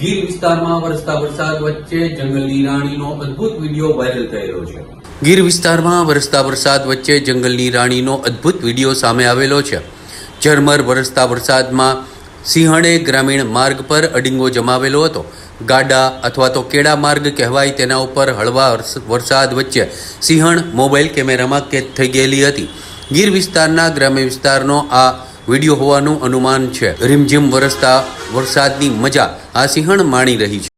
ગીર વિસ્તારમાં વરસતા વરસાદ વચ્ચે જંગલની રાણીનો અદ્ભુત વીડિયો વાયરલ થયેલો છે. ગીર વિસ્તારમાં વરસતા વરસાદ વચ્ચે જંગલની રાણીનો અદ્ભુત વીડિયો સામે આવેલો છે. ઝરમર વરસતા વરસાદમાં સિંહણે ગ્રામીણ માર્ગ પર અડીંગો જમાવેલો હતો. ગાડા અથવા તો કેડા માર્ગ કહેવાય તેના ઉપર હળવા વરસાદ વચ્ચે સિંહણ મોબાઈલ કેમેરામાં કેદ થઈ ગયેલી હતી. ગીર વિસ્તારના ગ્રામ્ય વિસ્તારનો આ વીડિયો હોવાનું અનુમાન છે. રીમઝીમ વરસતા વરસાદની મજા આ સિંહણ માણી રહી છે.